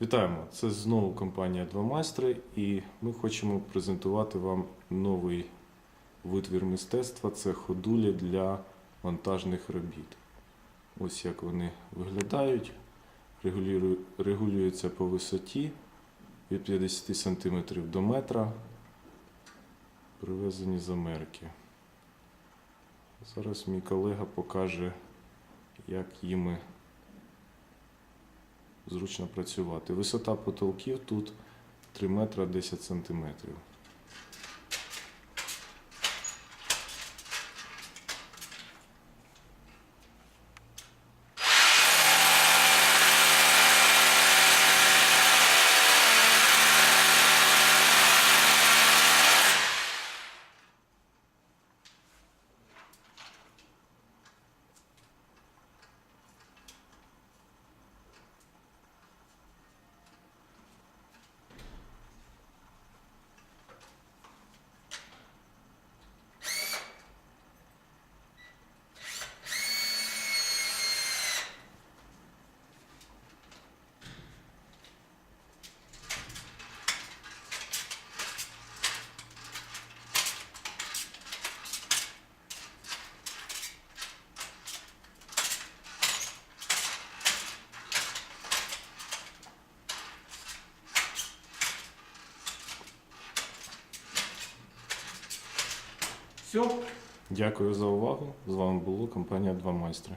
Вітаємо! Це знову компанія Два майстри, і ми хочемо презентувати вам новий витвір мистецтва. Це ходулі для монтажних робіт. Ось як вони виглядають. Регулюються по висоті від 50 см до метра. Привезені з Америки. Зараз мій колега покаже, як їми зручно працювати. Висота потолків тут 3 метра 10 сантиметрів. Все. Дякую за увагу. З вами була компанія Два майстри.